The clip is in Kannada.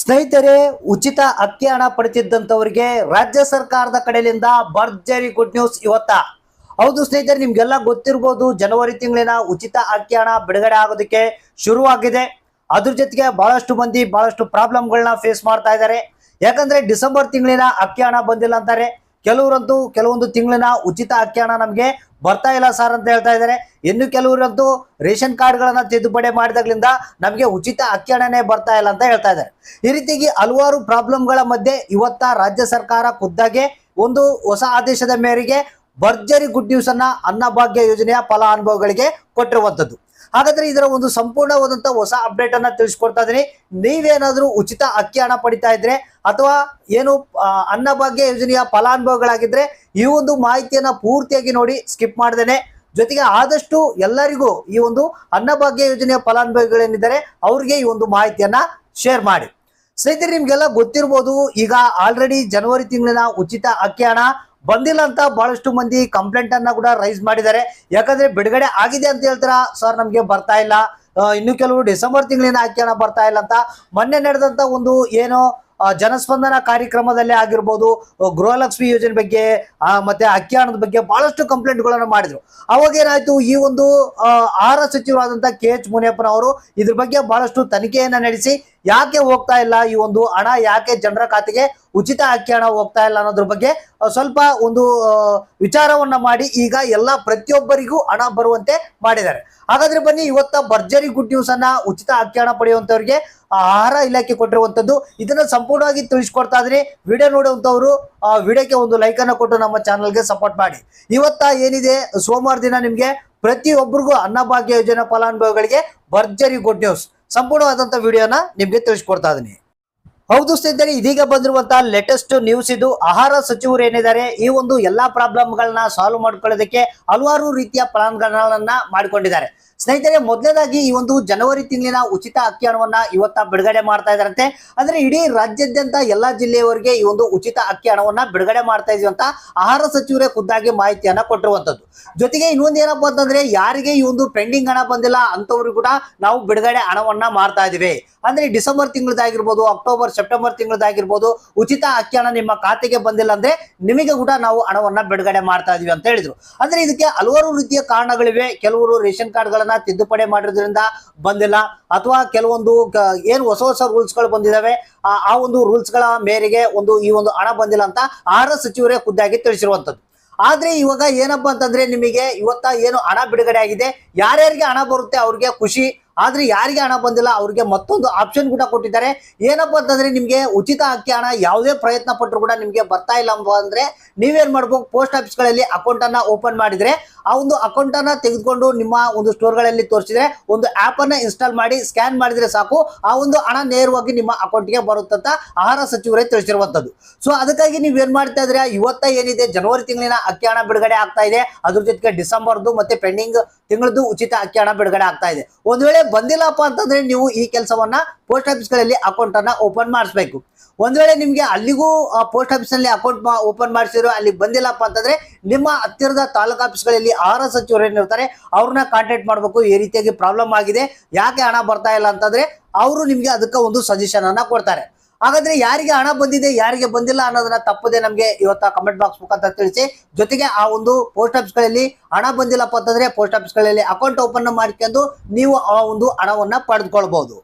ಸ್ನೇಹಿತರೆ, ಉಚಿತ ಅಕ್ಕಿ ಹಣ ಪಡೆದಿದ್ದಂಥವರಿಗೆ ರಾಜ್ಯ ಸರ್ಕಾರದ ಕಡೆಯಿಂದ ಭರ್ಜರಿ ಗುಡ್ ನ್ಯೂಸ್ ಇವತ್ತ. ಹೌದು ಸ್ನೇಹಿತರೆ, ನಿಮ್ಗೆಲ್ಲ ಗೊತ್ತಿರ್ಬೋದು, ಜನವರಿ ತಿಂಗಳಿನ ಉಚಿತ ಅಕ್ಕಿ ಹಣ ಬಿಡುಗಡೆ ಆಗೋದಕ್ಕೆ ಶುರುವಾಗಿದೆ. ಅದ್ರ ಜೊತೆಗೆ ಬಹಳಷ್ಟು ಮಂದಿ ಬಹಳಷ್ಟು ಪ್ರಾಬ್ಲಮ್ಗಳನ್ನ ಫೇಸ್ ಮಾಡ್ತಾ ಇದ್ದಾರೆ. ಯಾಕಂದ್ರೆ ಡಿಸೆಂಬರ್ ತಿಂಗಳಿನ ಅಕ್ಕಿ ಹಣ ಬಂದಿಲ್ಲ ಅಂತಾರೆ. ಕೆಲವರಂತೂ, ಕೆಲವೊಂದು ತಿಂಗಳಿನ ಉಚಿತ ಅಕ್ಕಿ ಹಣ ನಮಗೆ ಬರ್ತಾ ಇಲ್ಲ ಸರ್ ಅಂತ ಹೇಳ್ತಾ ಇದ್ದಾರೆ. ಇನ್ನು ಕೆಲವರಂತೂ ರೇಷನ್ ಕಾರ್ಡ್ಗಳನ್ನು ತಿದ್ದುಪಡಿ ಮಾಡಿದಾಗ್ಲಿಂದ ನಮಗೆ ಉಚಿತ ಅಕ್ಕಿ ಬರ್ತಾ ಇಲ್ಲ ಅಂತ ಹೇಳ್ತಾ ಇದ್ದಾರೆ. ಈ ರೀತಿಯಾಗಿ ಹಲವಾರು ಪ್ರಾಬ್ಲಮ್ಗಳ ಮಧ್ಯೆ ಇವತ್ತ ರಾಜ್ಯ ಸರ್ಕಾರ ಖುದ್ದಾಗೆ ಒಂದು ಹೊಸ ಆದೇಶದ ಮೇರೆಗೆ ಭರ್ಜರಿ ಗುಡ್ ನ್ಯೂಸ್ ಅನ್ನ ಅನ್ನಭಾಗ್ಯ ಯೋಜನೆಯ ಫಲಾನುಭವಿಗಳಿಗೆ ಕೊಟ್ಟಿರುವಂತದ್ದು ಹಾಗಾದ್ರೆ ಇದರ ಒಂದು ಸಂಪೂರ್ಣವಾದಂತಹ ಹೊಸ ಅಪ್ಡೇಟ್ ಅನ್ನ ತಿಳಿಸ್ಕೊಡ್ತಾ ಇದೀನಿ. ನೀವೇನಾದ್ರೂ ಉಚಿತ ಅಕ್ಕಿ ಹಣ ಪಡಿತಾ ಇದ್ರೆ ಅಥವಾ ಏನು ಅನ್ನಭಾಗ್ಯ ಯೋಜನೆಯ ಫಲಾನುಭವಿಗಳಾಗಿದ್ರೆ ಈ ಒಂದು ಮಾಹಿತಿಯನ್ನ ಪೂರ್ತಿಯಾಗಿ ನೋಡಿ ಸ್ಕಿಪ್ ಮಾಡ್ದೇನೆ. ಜೊತೆಗೆ ಆದಷ್ಟು ಎಲ್ಲರಿಗೂ ಈ ಒಂದು ಅನ್ನಭಾಗ್ಯ ಯೋಜನೆಯ ಫಲಾನುಭವಿಗಳೇನಿದ್ದಾರೆ, ಅವ್ರಿಗೆ ಈ ಒಂದು ಮಾಹಿತಿಯನ್ನ ಶೇರ್ ಮಾಡಿ. ಸ್ನೇಹಿತರೆ, ನಿಮ್ಗೆಲ್ಲ ಗೊತ್ತಿರ್ಬೋದು, ಈಗ ಆಲ್ರೆಡಿ ಜನವರಿ ತಿಂಗಳಿನ ಉಚಿತ ಅಕ್ಕಿ ಹಣ ಬಂದಿಲ್ಲ ಅಂತ ಬಹಳಷ್ಟು ಮಂದಿ ಕಂಪ್ಲೇಂಟ್ ಅನ್ನ ಕೂಡ ರೈಸ್ ಮಾಡಿದ್ದಾರೆ. ಯಾಕಂದ್ರೆ ಬಿಡುಗಡೆ ಆಗಿದೆ ಅಂತ ಹೇಳ್ತಾರ? ಸರ್, ನಮ್ಗೆ ಬರ್ತಾ ಇಲ್ಲ. ಇನ್ನು ಕೆಲವು ಡಿಸೆಂಬರ್ ತಿಂಗಳಿನ ಆಯ್ಕೆ ಬರ್ತಾ ಇಲ್ಲ ಅಂತ. ಮೊನ್ನೆ ನಡೆದಂತ ಒಂದು ಏನು ಜನಸ್ಪಂದನ ಕಾರ್ಯಕ್ರಮದಲ್ಲಿ ಆಗಿರ್ಬೋದು ಗೃಹಲಕ್ಷ್ಮಿ ಯೋಜನೆ ಬಗ್ಗೆ ಮತ್ತೆ ಅಕ್ಕಿ ಬಗ್ಗೆ ಬಹಳಷ್ಟು ಕಂಪ್ಲೇಂಟ್ಗಳನ್ನು ಮಾಡಿದ್ರು. ಅವಾಗ ಏನಾಯ್ತು, ಈ ಒಂದು ಆಹಾರ ಸಚಿವರಾದಂತಹ ಕೆ ಎಚ್ ಮುನಿಯಪ್ಪನವರು ಇದ್ರ ಬಗ್ಗೆ ಬಹಳಷ್ಟು ತನಿಖೆಯನ್ನ ನಡೆಸಿ ಯಾಕೆ ಹೋಗ್ತಾ ಇಲ್ಲ? ಈ ಒಂದು ಹಣ ಯಾಕೆ ಜನರ ಖಾತೆಗೆ ಉಚಿತ ಅಕ್ಕಿ ಹಣ ಹೋಗ್ತಾ ಇಲ್ಲ ಅನ್ನೋದ್ರ ಬಗ್ಗೆ ಸ್ವಲ್ಪ ಒಂದು ವಿಚಾರವನ್ನ ಮಾಡಿ ಈಗ ಎಲ್ಲ ಪ್ರತಿಯೊಬ್ಬರಿಗೂ ಹಣ ಬರುವಂತೆ ಮಾಡಿದ್ದಾರೆ. ಹಾಗಾದ್ರೆ ಬನ್ನಿ, ಇವತ್ತ ಭರ್ಜರಿ ಗುಡ್ ನ್ಯೂಸ್ ಅನ್ನ ಉಚಿತ ಅಕ್ಕಿ ಹಣ ಪಡೆಯುವಂತವ್ರಿಗೆ ಆಹಾರ ಇಲಾಖೆ ಕೊಟ್ಟಿರುವಂತದ್ದು, ಇದನ್ನ ಸಂಪೂರ್ಣವಾಗಿ ತಿಳಿಸ್ಕೊಡ್ತಾ ಇದ್ರಿ. ವಿಡಿಯೋ ನೋಡುವಂತವ್ರು, ಆ ವಿಡಿಯೋಕ್ಕೆ ಒಂದು ಲೈಕ್ ಅನ್ನ ಕೊಟ್ಟು ನಮ್ಮ ಚಾನಲ್ಗೆ ಸಪೋರ್ಟ್ ಮಾಡಿ. ಇವತ್ತ ಏನಿದೆ? ಸೋಮವಾರ ದಿನ ನಿಮ್ಗೆ ಪ್ರತಿಯೊಬ್ಬರಿಗೂ ಅನ್ನಭಾಗ್ಯ ಯೋಜನಾ ಫಲಾನುಭವಿಗಳಿಗೆ ಭರ್ಜರಿ ಗುಡ್ ನ್ಯೂಸ್ ಸಂಪೂರ್ಣವಾದಂತ ವಿಡಿಯೋನ ನಿಮ್ಗೆ ತಿಳಿಸ್ಕೊಡ್ತಾ ಇದೀನಿ. ಹೌದು ಸ್ನೇಹಿತರೆ, ಇದೀಗ ಬಂದಿರುವಂತಹ ಲೇಟೆಸ್ಟ್ ನ್ಯೂಸ್ ಇದು. ಆಹಾರ ಸಚಿವರು ಏನಿದ್ದಾರೆ, ಈ ಒಂದು ಎಲ್ಲಾ ಪ್ರಾಬ್ಲಮ್ಗಳನ್ನ ಸಾಲ್ವ್ ಮಾಡ್ಕೊಳ್ಳೋದಕ್ಕೆ ಹಲವಾರು ರೀತಿಯ ಪ್ಲಾನ್ಗಳನ್ನ ಮಾಡಿಕೊಂಡಿದ್ದಾರೆ. ಸ್ನೇಹಿತರೆ, ಮೊದಲನೇದಾಗಿ ಈ ಒಂದು ಜನವರಿ ತಿಂಗಳಿನ ಉಚಿತ ಅಕ್ಕಿ ಹಣವನ್ನ ಇವತ್ತ ಬಿಡುಗಡೆ ಮಾಡ್ತಾ ಇದಾರಂತೆ. ಅಂದ್ರೆ ಇಡೀ ರಾಜ್ಯಾದ್ಯಂತ ಎಲ್ಲಾ ಜಿಲ್ಲೆಯವರಿಗೆ ಈ ಒಂದು ಉಚಿತ ಅಕ್ಕಿ ಹಣವನ್ನ ಬಿಡುಗಡೆ ಮಾಡ್ತಾ ಇದೀವಿ ಅಂತ ಆಹಾರ ಸಚಿವರೇ ಖುದ್ದಾಗಿ ಮಾಹಿತಿಯನ್ನ ಕೊಟ್ಟಿರುವಂತದ್ದು. ಜೊತೆಗೆ ಇನ್ನೊಂದು ಏನಪ್ಪಾ ಅಂತಂದ್ರೆ ಯಾರಿಗೆ ಈ ಒಂದು ಪೆಂಡಿಂಗ್ ಹಣ ಬಂದಿಲ್ಲ ಅಂತವ್ರಿಗೆ ಕೂಡ ನಾವು ಬಿಡುಗಡೆ ಹಣವನ್ನ ಮಾಡ್ತಾ ಇದೀವಿ ಅಂದ್ರೆ ಡಿಸೆಂಬರ್ ತಿಂಗಳದಾಗಿರ್ಬೋದು, ಅಕ್ಟೋಬರ್, ಸೆಪ್ಟೆಂಬರ್ ತಿಂಗಳದಾಗಿರ್ಬೋದು ಉಚಿತ ಅಕ್ಕಿ ಹಣ ನಿಮ್ಮ ಖಾತೆಗೆ ಬಂದಿಲ್ಲ ಅಂದ್ರೆ ನಿಮಗೆ ಕೂಡ ನಾವು ಹಣವನ್ನ ಬಿಡುಗಡೆ ಮಾಡ್ತಾ ಇದೀವಿ ಅಂತ ಹೇಳಿದ್ರು. ಅಂದ್ರೆ ಇದಕ್ಕೆ ಹಲವಾರು ರೀತಿಯ ಕಾರಣಗಳಿವೆ. ಕೆಲವರು ರೇಷನ್ ಕಾರ್ಡ್ಗಳನ್ನ ತಿದ್ದುಪಡಿ ಮಾಡಿರೋದ್ರಿಂದ ಬಂದಿಲ್ಲ. ಅಥವಾ ಕೆಲವೊಂದು ಏನು ಹೊಸ ಹೊಸ ರೂಲ್ಸ್ಗಳು ಬಂದಿದಾವೆ. ಆ ಒಂದು ರೂಲ್ಸ್ಗಳ ಮೇರೆಗೆ ಒಂದು ಈ ಒಂದು ಹಣ ಬಂದಿಲ್ಲ ಅಂತ ಆಹಾರ ಸಚಿವರೇ ಖುದ್ದಾಗಿ ತಿಳಿಸಿರುವಂತದ್ದು ಆದ್ರೆ ಇವಾಗ ಏನಪ್ಪಾ ಅಂತಂದ್ರೆ ನಿಮಗೆ ಇವತ್ತ ಏನು ಹಣ ಬಿಡುಗಡೆ ಆಗಿದೆ. ಯಾರ್ಯಾರಿಗೆ ಹಣ ಬರುತ್ತೆ ಅವ್ರಿಗೆ ಖುಷಿ ಆದ್ರೆ ಯಾರಿಗೆ ಹಣ ಬಂದಿಲ್ಲ, ಅವ್ರಿಗೆ ಮತ್ತೊಂದು ಆಪ್ಷನ್ ಕೂಡ ಕೊಟ್ಟಿದ್ದಾರೆ. ಏನಪ್ಪ ಅಂತಂದ್ರೆ ನಿಮ್ಗೆ ಉಚಿತ ಅಕ್ಕಿ ಹಣ ಯಾವುದೇ ಪ್ರಯತ್ನ ಪಟ್ಟರು ಕೂಡ ನಿಮ್ಗೆ ಬರ್ತಾ ಇಲ್ಲ ಅಂದ್ರೆ ನೀವೇನ್ ಮಾಡ್ಬೇಕು ಪೋಸ್ಟ್ ಆಫೀಸ್ಗಳಲ್ಲಿ ಅಕೌಂಟ್ ಅನ್ನ ಓಪನ್ ಮಾಡಿದ್ರೆ ಆ ಒಂದು ಅಕೌಂಟ್ ಅನ್ನ ತೆಗೆದುಕೊಂಡು ನಿಮ್ಮ ಒಂದು ಸ್ಟೋರ್ಗಳಲ್ಲಿ ತೋರಿಸಿದ್ರೆ ಒಂದು ಆಪ್ ಅನ್ನ ಇನ್ಸ್ಟಾಲ್ ಮಾಡಿ ಸ್ಕ್ಯಾನ್ ಮಾಡಿದ್ರೆ ಸಾಕು, ಆ ಒಂದು ಹಣ ನೇರವಾಗಿ ನಿಮ್ಮ ಅಕೌಂಟ್ಗೆ ಬರುತ್ತಂತ ಆಹಾರ ಸಚಿವರೇ ತಿಳಿಸಿರುವಂತದ್ದು ಸೊ ಅದಕ್ಕಾಗಿ ನೀವ್ ಏನ್ ಮಾಡ್ತಾ ಇದ್ರೆ ಇವತ್ತ ಏನಿದೆ? ಜನವರಿ ತಿಂಗಳಿನ ಅಕ್ಕಿ ಹಣ ಬಿಡುಗಡೆ ಆಗ್ತಾ ಇದೆ. ಅದ್ರ ಜೊತೆಗೆ ಡಿಸೆಂಬರ್ದು ಮತ್ತೆ ಪೆಂಡಿಂಗ್ ತಿಂಗಳದ್ದು ಉಚಿತ ಅಕ್ಕಿ ಹಣ ಬಿಡುಗಡೆ ಆಗ್ತಾ ಇದೆ. ಒಂದ್ ವೇಳೆ ಬಂದಿಲ್ಲಪ್ಪ ಅಂತಂದ್ರೆ ನೀವು ಈ ಕೆಲಸವನ್ನ ಪೋಸ್ಟ್ ಆಫೀಸ್ಗಳಲ್ಲಿ ಅಕೌಂಟ್ ಅನ್ನ ಓಪನ್ ಮಾಡಿಸ್ಬೇಕು. ಒಂದ್ ವೇಳೆ ನಿಮ್ಗೆ ಅಲ್ಲಿಗೂ ಪೋಸ್ಟ್ ಆಫೀಸ್ನಲ್ಲಿ ಅಕೌಂಟ್ ಓಪನ್ ಮಾಡಿಸಿರೋ ಅಲ್ಲಿ ಬಂದಿಲ್ಲಪ್ಪ ಅಂತಂದ್ರೆ ನಿಮ್ಮ ಹತ್ತಿರದ ತಾಲೂಕು ಆಫೀಸ್ಗಳಲ್ಲಿ ಆಹಾರ ಸಚಿವರು ಏನಿರ್ತಾರೆ ಅವ್ರನ್ನ ಕಾಂಟ್ಯಾಕ್ಟ್ ಮಾಡಬೇಕು. ಈ ರೀತಿಯಾಗಿ ಪ್ರಾಬ್ಲಮ್ ಆಗಿದೆ. ಯಾಕೆ ಹಣ ಬರ್ತಾ ಇಲ್ಲ ಅಂತಂದ್ರೆ, ಅವರು ನಿಮ್ಗೆ ಅದಕ್ಕೆ ಒಂದು ಸಜೆಷನ್ ಅನ್ನ ಕೊಡ್ತಾರೆ. ಹಾಗಾದ್ರೆ ಯಾರಿಗೆ ಹಣ ಬಂದಿದೆ, ಯಾರಿಗೆ ಬಂದಿಲ್ಲ ಅನ್ನೋದನ್ನ ತಪ್ಪದೆ ನಮಗೆ ಇವತ್ತ ಕಮೆಂಟ್ ಬಾಕ್ಸ್ ಮುಖಾಂತರ ತಿಳಿಸಿ. ಜೊತೆಗೆ ಆ ಒಂದು ಪೋಸ್ಟ್ ಆಫೀಸ್ಗಳಲ್ಲಿ ಹಣ ಬಂದಿಲ್ಲಪ್ಪ ಅಂತಂದ್ರೆ ಪೋಸ್ಟ್ ಆಫೀಸ್ಗಳಲ್ಲಿ ಅಕೌಂಟ್ ಓಪನ್ ಮಾಡ್ಕೊಂಡು ನೀವು ಆ ಒಂದು ಹಣವನ್ನ ಪಡೆದುಕೊಳ್ಬಹುದು